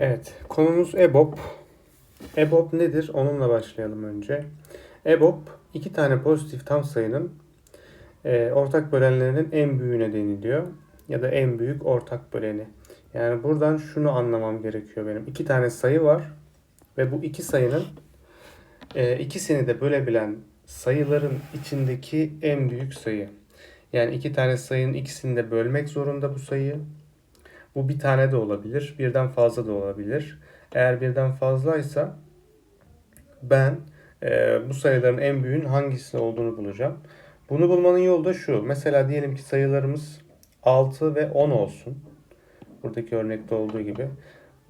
Evet, konumuz EBOB. EBOB nedir? Onunla başlayalım önce. EBOB, iki tane pozitif tam sayının e, ortak bölenlerinin en büyüğüne deniliyor. Ya da en büyük ortak böleni. Yani buradan şunu anlamam gerekiyor benim. İki tane sayı var ve bu iki sayının e, ikisini de bölebilen sayıların içindeki en büyük sayı. Yani iki tane sayının ikisini de bölmek zorunda bu sayı. Bu bir tane de olabilir, birden fazla da olabilir. Eğer birden fazlaysa ben e, bu sayıların en büyüğün hangisi olduğunu bulacağım. Bunu bulmanın yolu da şu. Mesela diyelim ki sayılarımız 6 ve 10 olsun. Buradaki örnekte olduğu gibi.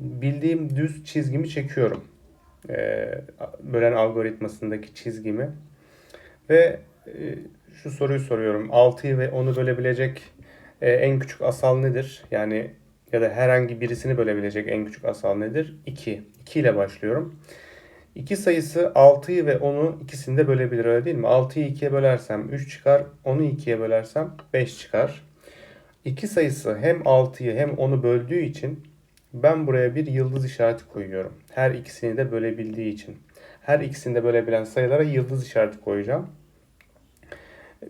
Bildiğim düz çizgimi çekiyorum. E, bölen algoritmasındaki çizgimi. Ve e, şu soruyu soruyorum. 6'yı ve 10'u bölebilecek e, en küçük asal nedir? Yani ya da herhangi birisini bölebilecek en küçük asal nedir? 2. 2 ile başlıyorum. 2 sayısı 6'yı ve 10'u ikisini de bölebilir öyle değil mi? 6'yı 2'ye bölersem 3 çıkar. 10'u 2'ye bölersem 5 çıkar. 2 sayısı hem 6'yı hem 10'u böldüğü için ben buraya bir yıldız işareti koyuyorum. Her ikisini de bölebildiği için. Her ikisini de bölebilen sayılara yıldız işareti koyacağım.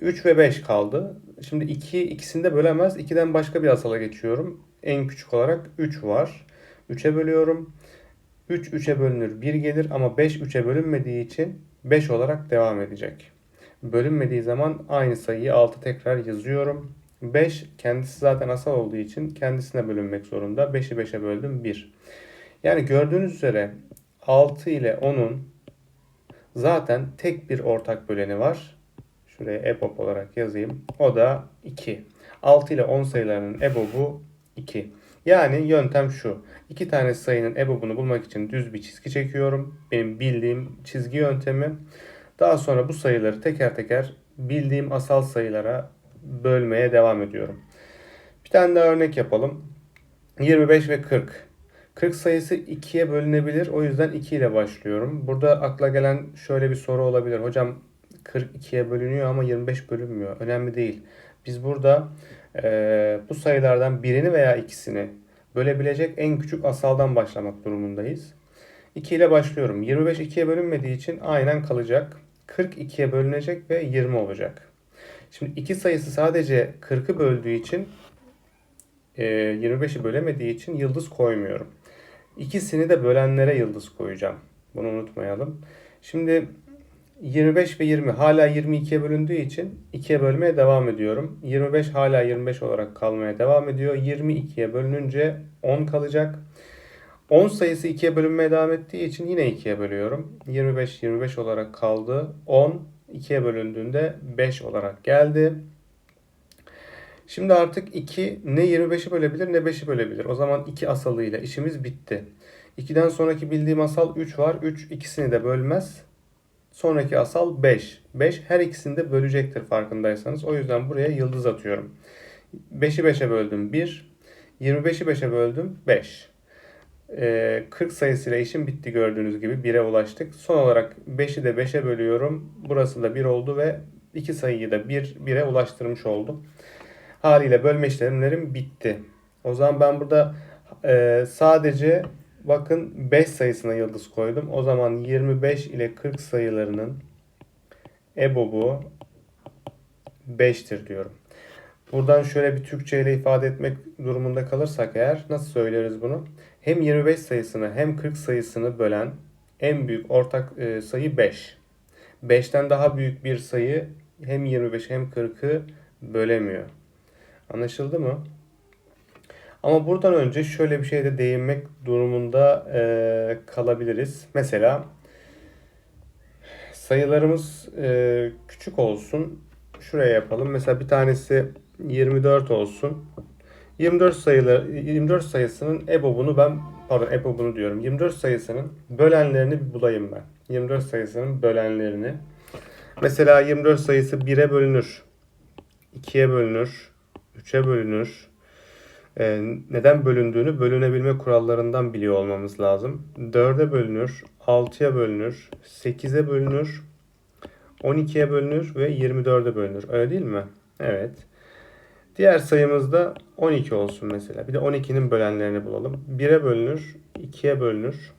3 ve 5 kaldı. Şimdi 2 ikisini de bölemez. 2'den başka bir asala geçiyorum. En küçük olarak 3 var. 3'e bölüyorum. 3 3'e bölünür 1 gelir ama 5 3'e bölünmediği için 5 olarak devam edecek. Bölünmediği zaman aynı sayıyı 6 tekrar yazıyorum. 5 kendisi zaten asal olduğu için kendisine bölünmek zorunda. 5'i 5'e böldüm 1. Yani gördüğünüz üzere 6 ile 10'un zaten tek bir ortak böleni var. Şuraya EBOB olarak yazayım. O da 2. 6 ile 10 sayılarının EBOB'u 2. Yani yöntem şu. İki tane sayının EBOB'unu bulmak için düz bir çizgi çekiyorum. Benim bildiğim çizgi yöntemi. Daha sonra bu sayıları teker teker bildiğim asal sayılara bölmeye devam ediyorum. Bir tane daha örnek yapalım. 25 ve 40. 40 sayısı 2'ye bölünebilir. O yüzden 2 ile başlıyorum. Burada akla gelen şöyle bir soru olabilir. Hocam 40 2'ye bölünüyor ama 25 bölünmüyor. Önemli değil. Biz burada e, bu sayılardan birini veya ikisini bölebilecek en küçük asaldan başlamak durumundayız. 2 ile başlıyorum. 25 2'ye bölünmediği için aynen kalacak. 40 2'ye bölünecek ve 20 olacak. Şimdi iki sayısı sadece 40'ı böldüğü için e, 25'i bölemediği için yıldız koymuyorum. İkisini de bölenlere yıldız koyacağım. Bunu unutmayalım. Şimdi 25 ve 20 hala 22'ye bölündüğü için 2'ye bölmeye devam ediyorum. 25 hala 25 olarak kalmaya devam ediyor. 22'ye bölününce 10 kalacak. 10 sayısı 2'ye bölünmeye devam ettiği için yine 2'ye bölüyorum. 25 25 olarak kaldı. 10 2'ye bölündüğünde 5 olarak geldi. Şimdi artık 2 ne 25'i bölebilir ne 5'i bölebilir. O zaman 2 asalıyla işimiz bitti. 2'den sonraki bildiğim asal 3 var. 3 ikisini de bölmez. Sonraki asal 5. 5 her ikisini de bölecektir farkındaysanız. O yüzden buraya yıldız atıyorum. 5'i 5'e böldüm 1. 25'i 5'e böldüm 5. Ee, 40 sayısıyla işim bitti gördüğünüz gibi 1'e ulaştık. Son olarak 5'i de 5'e bölüyorum. Burası da 1 oldu ve iki sayıyı da 1 1'e ulaştırmış oldum. Haliyle bölme işlemlerim bitti. O zaman ben burada e, sadece bakın 5 sayısına yıldız koydum. O zaman 25 ile 40 sayılarının EBOB'u 5'tir diyorum. Buradan şöyle bir Türkçe ile ifade etmek durumunda kalırsak eğer nasıl söyleriz bunu? Hem 25 sayısını hem 40 sayısını bölen en büyük ortak e, sayı 5. 5'ten daha büyük bir sayı hem 25 hem 40'ı bölemiyor. Anlaşıldı mı? Ama buradan önce şöyle bir şeyde değinmek durumunda e, kalabiliriz. Mesela sayılarımız e, küçük olsun. Şuraya yapalım. Mesela bir tanesi 24 olsun. 24 sayıları 24 sayısının EBOB'unu ben pardon EBOB'unu diyorum. 24 sayısının bölenlerini bulayım ben. 24 sayısının bölenlerini. Mesela 24 sayısı 1'e bölünür. 2'ye bölünür. 3'e bölünür. Ee, neden bölündüğünü bölünebilme kurallarından biliyor olmamız lazım. 4'e bölünür, 6'ya bölünür, 8'e bölünür, 12'ye bölünür ve 24'e bölünür. Öyle değil mi? Evet. Diğer sayımız da 12 olsun mesela. Bir de 12'nin bölenlerini bulalım. 1'e bölünür, 2'ye bölünür,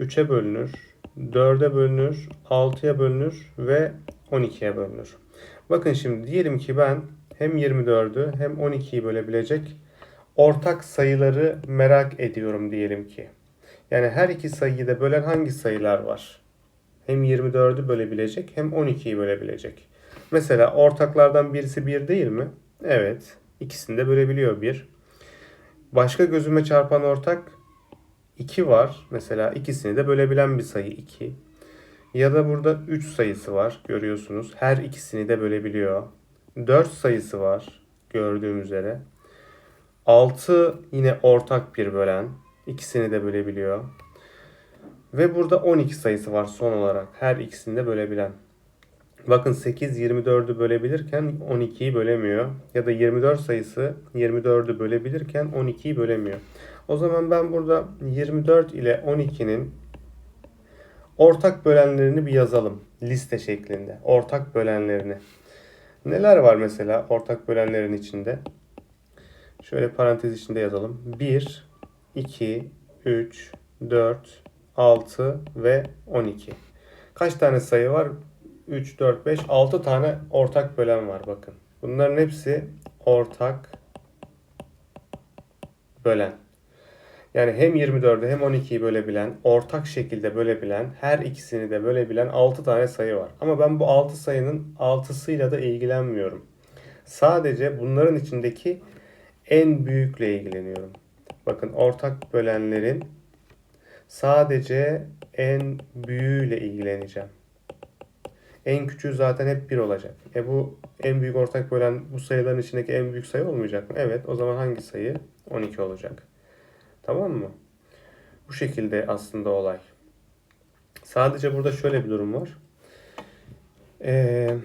3'e bölünür, 4'e bölünür, 6'ya bölünür ve 12'ye bölünür. Bakın şimdi diyelim ki ben hem 24'ü hem 12'yi bölebilecek ortak sayıları merak ediyorum diyelim ki. Yani her iki sayıyı da bölen hangi sayılar var? Hem 24'ü bölebilecek hem 12'yi bölebilecek. Mesela ortaklardan birisi 1 değil mi? Evet. İkisini de bölebiliyor 1. Başka gözüme çarpan ortak 2 var. Mesela ikisini de bölebilen bir sayı 2. Ya da burada 3 sayısı var görüyorsunuz. Her ikisini de bölebiliyor. 4 sayısı var gördüğüm üzere. 6 yine ortak bir bölen. İkisini de bölebiliyor. Ve burada 12 sayısı var son olarak. Her ikisini de bölebilen. Bakın 8 24'ü bölebilirken 12'yi bölemiyor. Ya da 24 sayısı 24'ü bölebilirken 12'yi bölemiyor. O zaman ben burada 24 ile 12'nin ortak bölenlerini bir yazalım. Liste şeklinde. Ortak bölenlerini. Neler var mesela ortak bölenlerin içinde? Şöyle parantez içinde yazalım. 1, 2, 3, 4, 6 ve 12. Kaç tane sayı var? 3, 4, 5, 6 tane ortak bölen var bakın. Bunların hepsi ortak bölen. Yani hem 24'ü hem 12'yi bölebilen, ortak şekilde bölebilen, her ikisini de bölebilen 6 tane sayı var. Ama ben bu 6 sayının 6'sıyla da ilgilenmiyorum. Sadece bunların içindeki en büyükle ilgileniyorum. Bakın ortak bölenlerin sadece en büyüğüyle ilgileneceğim. En küçüğü zaten hep 1 olacak. E bu en büyük ortak bölen bu sayıların içindeki en büyük sayı olmayacak mı? Evet. O zaman hangi sayı? 12 olacak. Tamam mı? Bu şekilde aslında olay. Sadece burada şöyle bir durum var. Ee,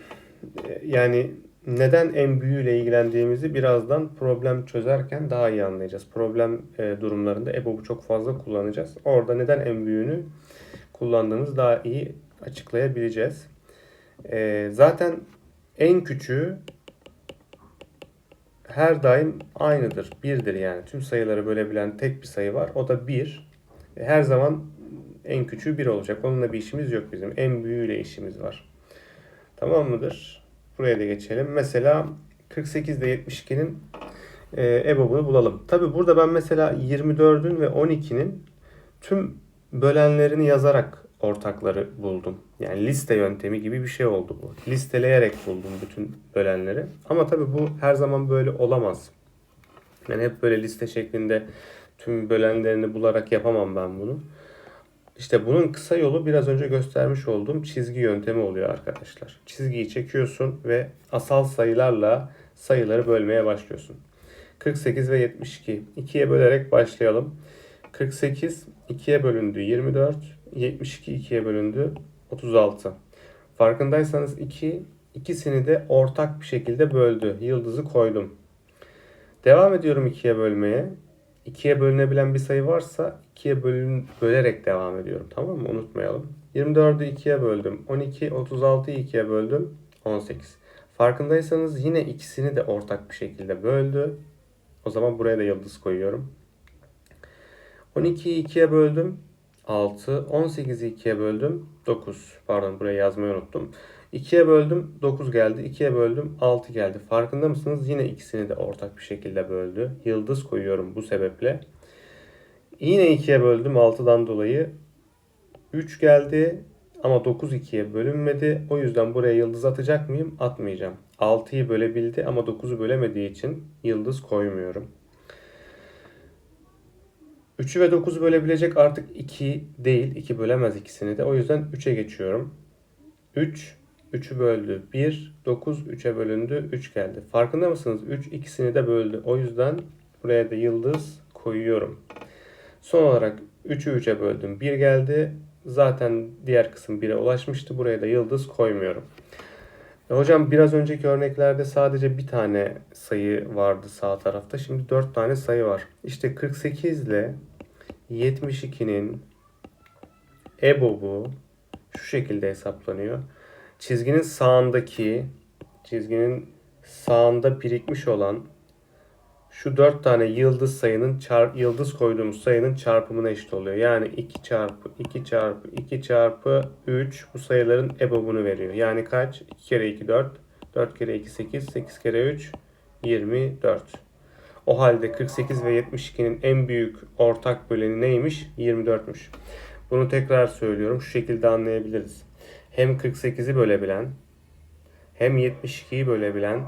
yani neden en büyüğüyle ilgilendiğimizi birazdan problem çözerken daha iyi anlayacağız. Problem e, durumlarında EBOB'u çok fazla kullanacağız. Orada neden en büyüğünü kullandığımız daha iyi açıklayabileceğiz. E, zaten en küçüğü her daim aynıdır. Birdir yani. Tüm sayıları bölebilen tek bir sayı var. O da 1. E, her zaman en küçüğü 1 olacak. Onunla bir işimiz yok bizim. En büyüğüyle işimiz var. Tamam mıdır? Buraya da geçelim. Mesela 48 ile 72'nin e, EBOB'unu bulalım. Tabi burada ben mesela 24'ün ve 12'nin tüm bölenlerini yazarak ortakları buldum. Yani liste yöntemi gibi bir şey oldu bu. Listeleyerek buldum bütün bölenleri. Ama tabii bu her zaman böyle olamaz. Yani hep böyle liste şeklinde tüm bölenlerini bularak yapamam ben bunu. İşte bunun kısa yolu biraz önce göstermiş olduğum çizgi yöntemi oluyor arkadaşlar. Çizgiyi çekiyorsun ve asal sayılarla sayıları bölmeye başlıyorsun. 48 ve 72. 2'ye bölerek başlayalım. 48 2'ye bölündü 24. 72 2'ye bölündü 36. Farkındaysanız 2 ikisini de ortak bir şekilde böldü. Yıldızı koydum. Devam ediyorum 2'ye bölmeye. 2'ye bölünebilen bir sayı varsa 2'ye bölün, bölerek devam ediyorum. Tamam mı? Unutmayalım. 24'ü 2'ye böldüm. 12, 36'yı 2'ye böldüm. 18. Farkındaysanız yine ikisini de ortak bir şekilde böldü. O zaman buraya da yıldız koyuyorum. 12'yi 2'ye böldüm. 6. 18'i 2'ye böldüm. 9. Pardon buraya yazmayı unuttum. 2'ye böldüm 9 geldi. 2'ye böldüm 6 geldi. Farkında mısınız? Yine ikisini de ortak bir şekilde böldü. Yıldız koyuyorum bu sebeple. Yine 2'ye böldüm 6'dan dolayı. 3 geldi ama 9 2'ye bölünmedi. O yüzden buraya yıldız atacak mıyım? Atmayacağım. 6'yı bölebildi ama 9'u bölemediği için yıldız koymuyorum. 3'ü ve 9'u bölebilecek artık 2 değil. 2 bölemez ikisini de. O yüzden 3'e geçiyorum. 3 3'ü böldü. 1 9 3'e bölündü. 3 geldi. Farkında mısınız? 3 ikisini de böldü. O yüzden buraya da yıldız koyuyorum. Son olarak 3'ü 3'e böldüm. 1 geldi. Zaten diğer kısım 1'e ulaşmıştı. Buraya da yıldız koymuyorum. E hocam biraz önceki örneklerde sadece bir tane sayı vardı sağ tarafta. Şimdi 4 tane sayı var. İşte 48 ile 72'nin EBOB'u şu şekilde hesaplanıyor. Çizginin sağındaki çizginin sağında birikmiş olan şu 4 tane yıldız sayının çar, yıldız koyduğumuz sayının çarpımına eşit oluyor. Yani 2 çarpı 2 çarpı 2 çarpı 3 bu sayıların ebobunu veriyor. Yani kaç? 2 kere 2 4, 4 kere 2 8, 8 kere 3 24. O halde 48 ve 72'nin en büyük ortak böleni neymiş? 24'müş. Bunu tekrar söylüyorum. Şu şekilde anlayabiliriz. Hem 48'i bölebilen hem 72'yi bölebilen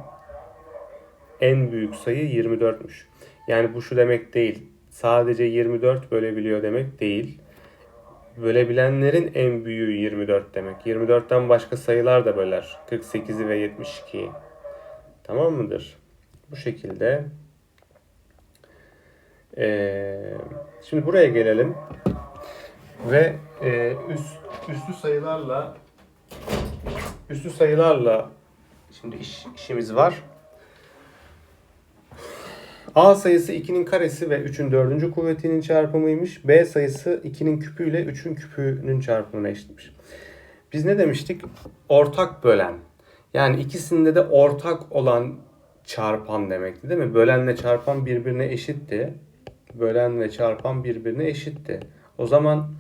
en büyük sayı 24'müş. Yani bu şu demek değil. Sadece 24 bölebiliyor demek değil. Bölebilenlerin en büyüğü 24 demek. 24'ten başka sayılar da böler. 48'i ve 72'yi. Tamam mıdır? Bu şekilde. Ee, şimdi buraya gelelim. Ve e, üst, üslü sayılarla üslü sayılarla şimdi iş, işimiz var. A sayısı 2'nin karesi ve 3'ün 4. kuvvetinin çarpımıymış. B sayısı 2'nin küpüyle 3'ün küpünün çarpımına eşitmiş. Biz ne demiştik? Ortak bölen. Yani ikisinde de ortak olan çarpan demekti değil mi? Bölenle çarpan birbirine eşitti. Bölen ve çarpan birbirine eşitti. O zaman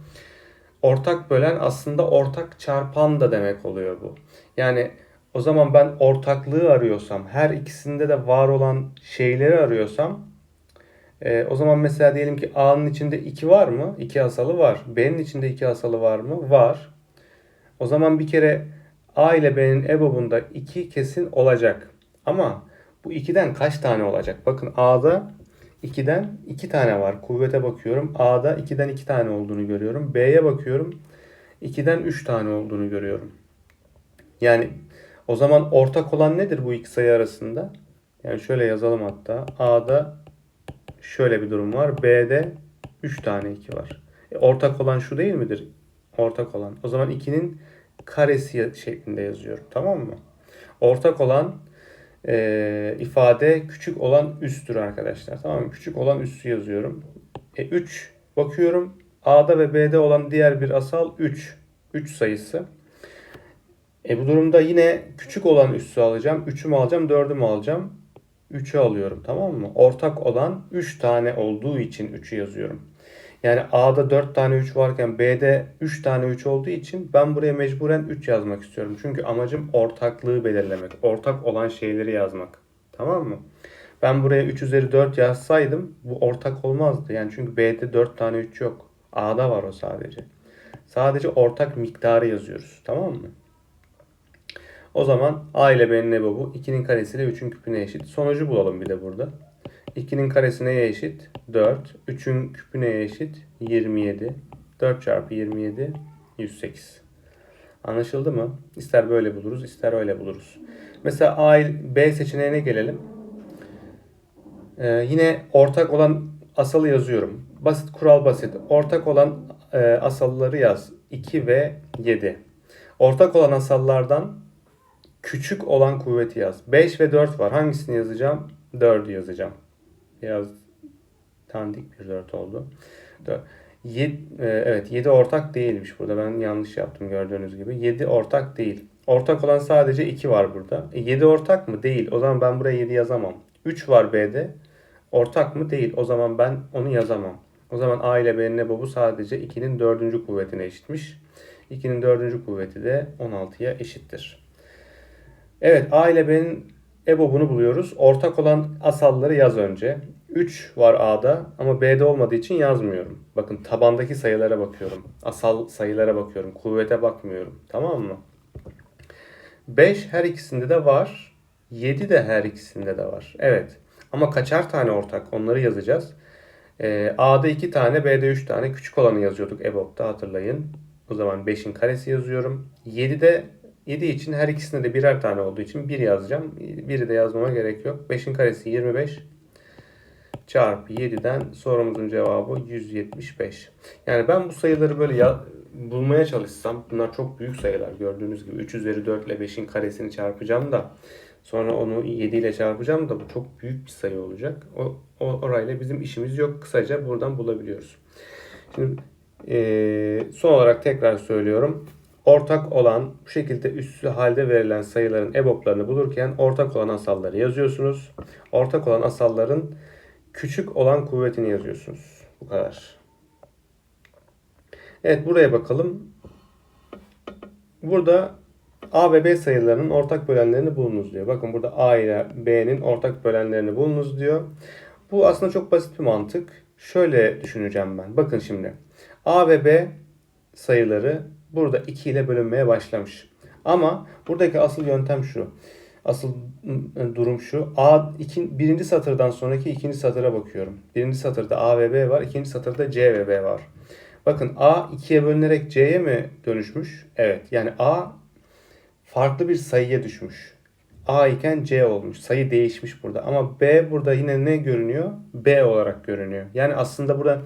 ortak bölen aslında ortak çarpan da demek oluyor bu. Yani o zaman ben ortaklığı arıyorsam, her ikisinde de var olan şeyleri arıyorsam, e, o zaman mesela diyelim ki A'nın içinde 2 var mı? 2 asalı var. B'nin içinde 2 asalı var mı? Var. O zaman bir kere A ile B'nin EBOB'unda 2 kesin olacak. Ama bu 2'den kaç tane olacak? Bakın A'da 2'den 2 tane var. Kuvvete bakıyorum. A'da 2'den 2 tane olduğunu görüyorum. B'ye bakıyorum. 2'den 3 tane olduğunu görüyorum. Yani o zaman ortak olan nedir bu iki sayı arasında? Yani şöyle yazalım hatta. A'da şöyle bir durum var. B'de 3 tane 2 var. E, ortak olan şu değil midir? Ortak olan. O zaman 2'nin karesi şeklinde yazıyorum. Tamam mı? Ortak olan e, ifade küçük olan üsttür arkadaşlar. Tamam mı? Küçük olan üssü yazıyorum. E, 3 bakıyorum. A'da ve B'de olan diğer bir asal 3. 3 sayısı. E bu durumda yine küçük olan üssü alacağım. 3'ü mü alacağım, 4'ü mü alacağım? 3'ü alıyorum tamam mı? Ortak olan 3 tane olduğu için 3'ü yazıyorum. Yani A'da 4 tane 3 varken B'de 3 tane 3 olduğu için ben buraya mecburen 3 yazmak istiyorum. Çünkü amacım ortaklığı belirlemek. Ortak olan şeyleri yazmak. Tamam mı? Ben buraya 3 üzeri 4 yazsaydım bu ortak olmazdı. Yani çünkü B'de 4 tane 3 yok. A'da var o sadece. Sadece ortak miktarı yazıyoruz. Tamam mı? O zaman A ile B'nin EBOB'u 2'nin karesiyle 3'ün küpüne eşit. Sonucu bulalım bir de burada. 2'nin karesi neye eşit? 4. 3'ün küpü neye eşit? 27. 4 çarpı 27 108. Anlaşıldı mı? İster böyle buluruz, ister öyle buluruz. Mesela A ile B seçeneğine gelelim. Ee, yine ortak olan asalı yazıyorum. Basit kural basit. Ortak olan e, asalları yaz. 2 ve 7. Ortak olan asallardan küçük olan kuvveti yaz. 5 ve 4 var. Hangisini yazacağım? 4'ü yazacağım. Biraz tanıdık bir 4 oldu. 7, evet 7 ortak değilmiş burada. Ben yanlış yaptım gördüğünüz gibi. 7 ortak değil. Ortak olan sadece 2 var burada. E, 7 ortak mı? Değil. O zaman ben buraya 7 yazamam. 3 var B'de. Ortak mı? Değil. O zaman ben onu yazamam. O zaman A ile B'nin EBOB'u sadece 2'nin 4. kuvvetine eşitmiş. 2'nin 4. kuvveti de 16'ya eşittir. Evet A ile B'nin EBOB'unu buluyoruz. Ortak olan asalları yaz önce. 3 var A'da ama B'de olmadığı için yazmıyorum. Bakın tabandaki sayılara bakıyorum. Asal sayılara bakıyorum. Kuvvete bakmıyorum. Tamam mı? 5 her ikisinde de var. 7 de her ikisinde de var. Evet. Ama kaçar tane ortak onları yazacağız. Ee, A'da 2 tane, B'de 3 tane. Küçük olanı yazıyorduk EBOB'da hatırlayın. O zaman 5'in karesi yazıyorum. 7'de 7 için her ikisinde de birer tane olduğu için 1 yazacağım. 1'i de yazmama gerek yok. 5'in karesi 25 çarpı 7'den sorumuzun cevabı 175. Yani ben bu sayıları böyle ya, bulmaya çalışsam bunlar çok büyük sayılar gördüğünüz gibi 3 üzeri 4 ile 5'in karesini çarpacağım da sonra onu 7 ile çarpacağım da bu çok büyük bir sayı olacak. O, o orayla bizim işimiz yok. Kısaca buradan bulabiliyoruz. Şimdi e, son olarak tekrar söylüyorum. Ortak olan bu şekilde üssü halde verilen sayıların EBOB'larını bulurken ortak olan asalları yazıyorsunuz. Ortak olan asalların küçük olan kuvvetini yazıyorsunuz. Bu kadar. Evet buraya bakalım. Burada A ve B sayılarının ortak bölenlerini bulunuz diyor. Bakın burada A ile B'nin ortak bölenlerini bulunuz diyor. Bu aslında çok basit bir mantık. Şöyle düşüneceğim ben. Bakın şimdi. A ve B sayıları burada 2 ile bölünmeye başlamış. Ama buradaki asıl yöntem şu. Asıl ıı, durum şu. A iki, birinci satırdan sonraki ikinci satıra bakıyorum. Birinci satırda A ve B var. ikinci satırda C ve B var. Bakın A 2'ye bölünerek C'ye mi dönüşmüş? Evet. Yani A farklı bir sayıya düşmüş. A iken C olmuş. Sayı değişmiş burada. Ama B burada yine ne görünüyor? B olarak görünüyor. Yani aslında burada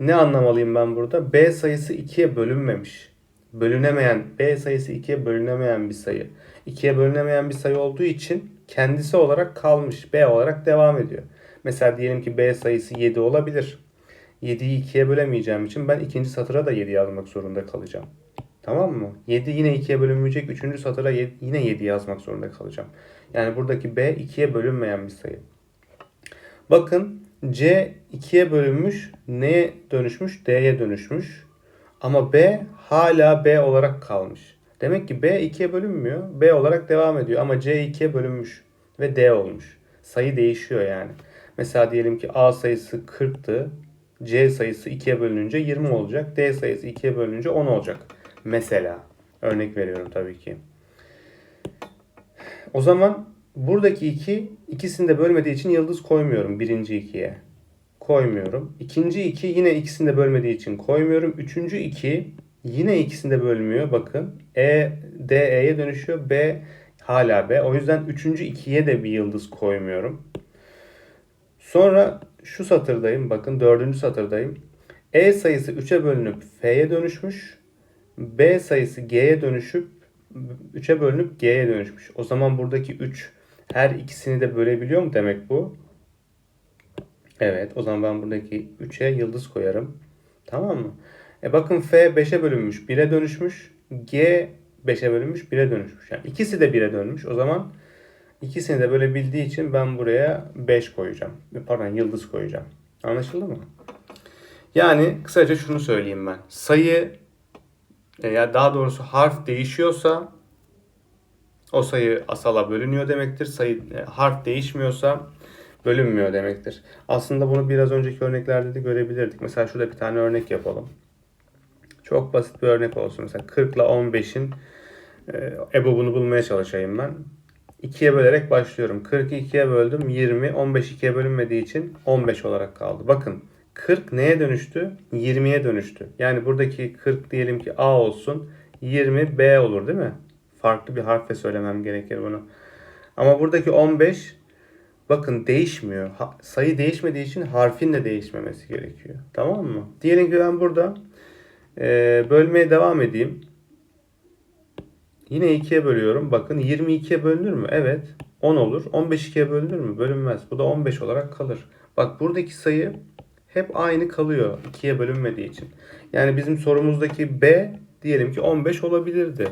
ne anlamalıyım ben burada? B sayısı 2'ye bölünmemiş. Bölünemeyen, B sayısı 2'ye bölünemeyen bir sayı. 2'ye bölünemeyen bir sayı olduğu için kendisi olarak kalmış. B olarak devam ediyor. Mesela diyelim ki B sayısı 7 olabilir. 7'yi 2'ye bölemeyeceğim için ben ikinci satıra da 7 yazmak zorunda kalacağım. Tamam mı? 7 yine 2'ye bölünmeyecek. Üçüncü satıra yine 7 yazmak zorunda kalacağım. Yani buradaki B 2'ye bölünmeyen bir sayı. Bakın C 2'ye bölünmüş. Neye dönüşmüş? D'ye dönüşmüş. Ama B hala B olarak kalmış. Demek ki B 2'ye bölünmüyor. B olarak devam ediyor. Ama C 2'ye bölünmüş. Ve D olmuş. Sayı değişiyor yani. Mesela diyelim ki A sayısı 40'tı. C sayısı 2'ye bölününce 20 olacak. D sayısı 2'ye bölününce 10 olacak. Mesela. Örnek veriyorum tabii ki. O zaman buradaki 2 ikisini de bölmediği için yıldız koymuyorum birinci 2'ye. Koymuyorum. İkinci 2 yine ikisini de bölmediği için koymuyorum. Üçüncü 2 yine ikisini de bölmüyor. Bakın E, D, E'ye dönüşüyor. B hala B. O yüzden üçüncü 2'ye de bir yıldız koymuyorum. Sonra şu satırdayım. Bakın dördüncü satırdayım. E sayısı 3'e bölünüp F'ye dönüşmüş. B sayısı G'ye dönüşüp 3'e bölünüp G'ye dönüşmüş. O zaman buradaki 3 her ikisini de bölebiliyor mu demek bu? Evet. O zaman ben buradaki 3'e yıldız koyarım. Tamam mı? E bakın F 5'e bölünmüş. 1'e dönüşmüş. G 5'e bölünmüş. 1'e dönüşmüş. Yani ikisi de 1'e dönmüş. O zaman ikisini de bölebildiği için ben buraya 5 koyacağım. Pardon yıldız koyacağım. Anlaşıldı mı? Yani kısaca şunu söyleyeyim ben. Sayı e, ya daha doğrusu harf değişiyorsa o sayı asala bölünüyor demektir. Sayı e, harf değişmiyorsa bölünmüyor demektir. Aslında bunu biraz önceki örneklerde de görebilirdik. Mesela şurada bir tane örnek yapalım. Çok basit bir örnek olsun. Mesela 40 ile 15'in e, EBOB'unu bulmaya çalışayım ben. 2'ye bölerek başlıyorum. 40'ı 2'ye böldüm 20. 15 2'ye bölünmediği için 15 olarak kaldı. Bakın 40 neye dönüştü? 20'ye dönüştü. Yani buradaki 40 diyelim ki A olsun. 20 B olur değil mi? Farklı bir harfle söylemem gerekir bunu. Ama buradaki 15 bakın değişmiyor. Ha- sayı değişmediği için harfin de değişmemesi gerekiyor. Tamam mı? Diyelim ki ben burada e, bölmeye devam edeyim. Yine 2'ye bölüyorum. Bakın 20 2'ye bölünür mü? Evet. 10 olur. 15 2'ye bölünür mü? Bölünmez. Bu da 15 olarak kalır. Bak buradaki sayı hep aynı kalıyor 2'ye bölünmediği için. Yani bizim sorumuzdaki B diyelim ki 15 olabilirdi.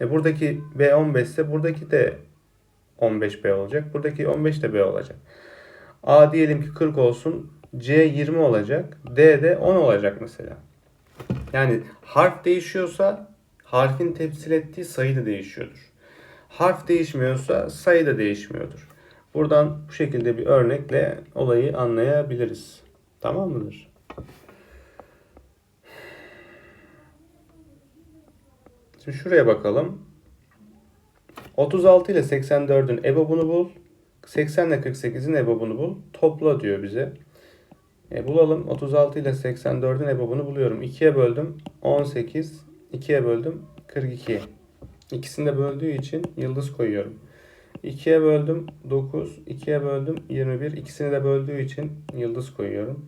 E buradaki B 15 ise buradaki de 15 B olacak. Buradaki 15 de B olacak. A diyelim ki 40 olsun. C 20 olacak. D de 10 olacak mesela. Yani harf değişiyorsa harfin temsil ettiği sayı da değişiyordur. Harf değişmiyorsa sayı da değişmiyordur. Buradan bu şekilde bir örnekle olayı anlayabiliriz. Tamam mıdır? Şimdi şuraya bakalım. 36 ile 84'ün EBOB'unu bul. 80 ile 48'in EBOB'unu bul. Topla diyor bize. E, bulalım. 36 ile 84'ün EBOB'unu buluyorum. 2'ye böldüm. 18. 2'ye böldüm. 42. İkisini de böldüğü için yıldız koyuyorum. 2'ye böldüm 9, 2'ye böldüm 21. İkisini de böldüğü için yıldız koyuyorum.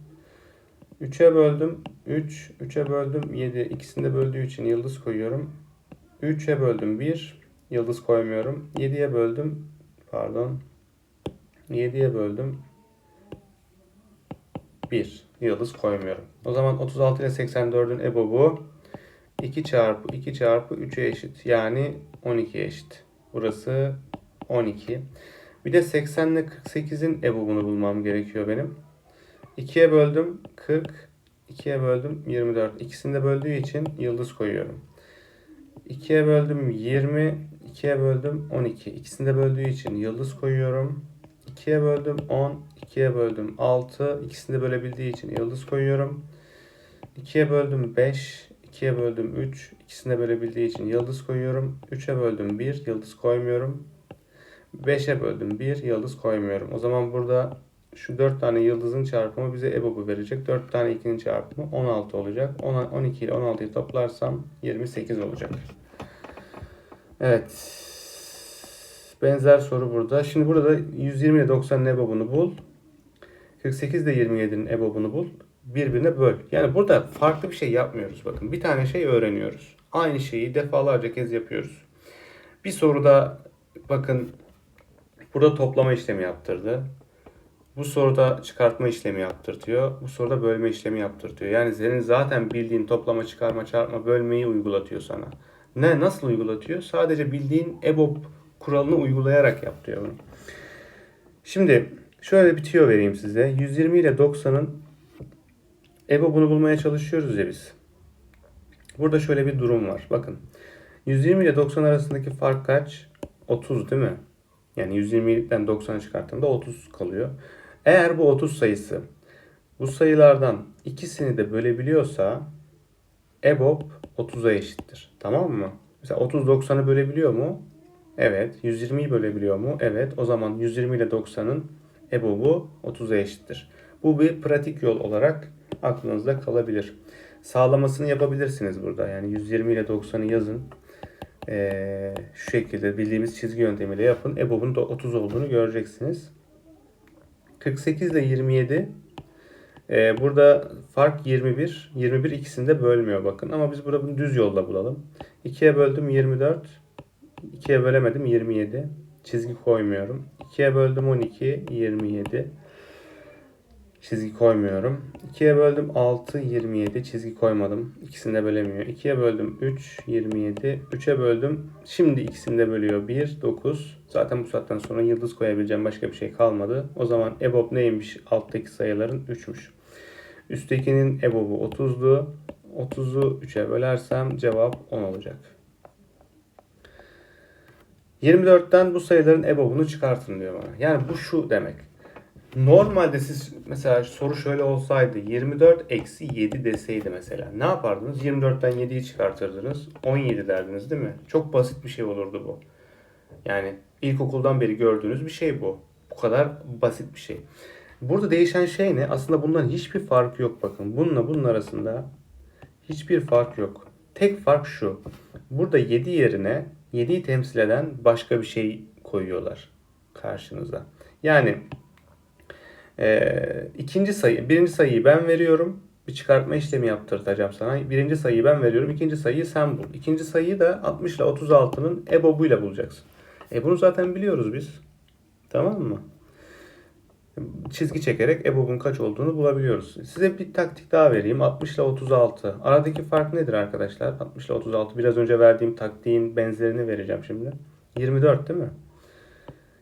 3'e böldüm 3, 3'e böldüm 7. İkisini de böldüğü için yıldız koyuyorum. 3'e böldüm 1, yıldız koymuyorum. 7'ye böldüm, pardon. 7'ye böldüm 1, yıldız koymuyorum. O zaman 36 ile 84'ün EBOB'u 2 çarpı 2 çarpı 3'e eşit. Yani 12'ye eşit. Burası 12. Bir de 80 ile 48'in ebobunu bulmam gerekiyor benim. 2'ye böldüm 40. 2'ye böldüm 24. İkisini de böldüğü için yıldız koyuyorum. 2'ye böldüm 20. 2'ye böldüm 12. İkisini de böldüğü için yıldız koyuyorum. 2'ye böldüm 10. 2'ye böldüm 6. İkisini de bölebildiği için yıldız koyuyorum. 2'ye böldüm 5. 2'ye böldüm 3. İkisini de bölebildiği için yıldız koyuyorum. 3'e böldüm 1. Yıldız koymuyorum. 5'e böldüm 1. Yıldız koymuyorum. O zaman burada şu 4 tane yıldızın çarpımı bize EBOB'u verecek. 4 tane 2'nin çarpımı 16 olacak. 10, 12 ile 16'yı toplarsam 28 olacak. Evet. Benzer soru burada. Şimdi burada 120 ile 90'ın EBOB'unu bul. 48 ile 27'nin EBOB'unu bul. Birbirine böl. Yani burada farklı bir şey yapmıyoruz. Bakın bir tane şey öğreniyoruz. Aynı şeyi defalarca kez yapıyoruz. Bir soruda bakın burada toplama işlemi yaptırdı. Bu soruda çıkartma işlemi yaptırtıyor. Bu soruda bölme işlemi yaptırtıyor. Yani senin zaten bildiğin toplama, çıkarma, çarpma, bölmeyi uygulatıyor sana. Ne nasıl uygulatıyor? Sadece bildiğin EBOB kuralını uygulayarak yaptırıyor bunu. Şimdi şöyle bir tüyo vereyim size. 120 ile 90'ın EBOB'unu bulmaya çalışıyoruz ya biz. Burada şöyle bir durum var. Bakın. 120 ile 90 arasındaki fark kaç? 30 değil mi? Yani 120'likten 90'ı çıkarttığımda 30 kalıyor. Eğer bu 30 sayısı bu sayılardan ikisini de bölebiliyorsa EBOB 30'a eşittir. Tamam mı? Mesela 30 90'ı bölebiliyor mu? Evet. 120'yi bölebiliyor mu? Evet. O zaman 120 ile 90'ın EBOB'u 30'a eşittir. Bu bir pratik yol olarak aklınızda kalabilir. Sağlamasını yapabilirsiniz burada. Yani 120 ile 90'ı yazın. Ee, şu şekilde bildiğimiz çizgi yöntemiyle yapın. EBOB'un da 30 olduğunu göreceksiniz. 48 ile 27 ee, burada fark 21. 21 ikisini de bölmüyor bakın. Ama biz burada bunu düz yolla bulalım. 2'ye böldüm 24. 2'ye bölemedim 27. Çizgi koymuyorum. 2'ye böldüm 12. 27. Çizgi koymuyorum. 2'ye böldüm 6, 27. Çizgi koymadım. İkisini de bölemiyor. 2'ye böldüm 3, 27. 3'e böldüm. Şimdi ikisini de bölüyor. 1, 9. Zaten bu saatten sonra yıldız koyabileceğim başka bir şey kalmadı. O zaman EBOB neymiş? Alttaki sayıların 3'müş. Üsttekinin EBOB'u 30'du. 30'u 3'e bölersem cevap 10 olacak. 24'ten bu sayıların EBOB'unu çıkartın diyor bana. Yani bu şu demek. Normalde siz mesela soru şöyle olsaydı 24 eksi 7 deseydi mesela ne yapardınız? 24'ten 7'yi çıkartırdınız 17 derdiniz değil mi? Çok basit bir şey olurdu bu. Yani ilkokuldan beri gördüğünüz bir şey bu. Bu kadar basit bir şey. Burada değişen şey ne? Aslında bunların hiçbir farkı yok bakın. Bununla bunun arasında hiçbir fark yok. Tek fark şu. Burada 7 yerine 7'yi temsil eden başka bir şey koyuyorlar karşınıza. Yani ee, ikinci sayı, birinci sayıyı ben veriyorum. Bir çıkartma işlemi yaptırtacağım sana. Birinci sayıyı ben veriyorum. ikinci sayıyı sen bul. İkinci sayıyı da 60 ile 36'nın EBOB'uyla bulacaksın. E bunu zaten biliyoruz biz. Tamam mı? Çizgi çekerek EBOB'un kaç olduğunu bulabiliyoruz. Size bir taktik daha vereyim. 60 ile 36. Aradaki fark nedir arkadaşlar? 60 ile 36. Biraz önce verdiğim taktiğin benzerini vereceğim şimdi. 24 değil mi?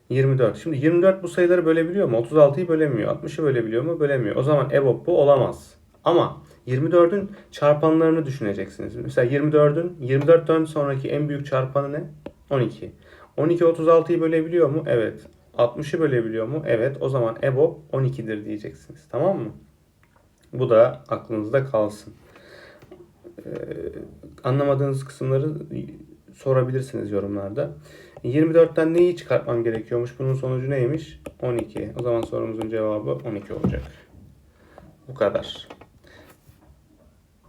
24. Şimdi 24 bu sayıları bölebiliyor mu? 36'yı bölemiyor. 60'ı bölebiliyor mu? Bölemiyor. O zaman EBOB bu olamaz. Ama 24'ün çarpanlarını düşüneceksiniz. Mesela 24'ün 24'ten sonraki en büyük çarpanı ne? 12. 12 36'yı bölebiliyor mu? Evet. 60'ı bölebiliyor mu? Evet. O zaman EBOB 12'dir diyeceksiniz. Tamam mı? Bu da aklınızda kalsın. Ee, anlamadığınız kısımları sorabilirsiniz yorumlarda. 24'ten neyi çıkartmam gerekiyormuş? Bunun sonucu neymiş? 12. O zaman sorumuzun cevabı 12 olacak. Bu kadar.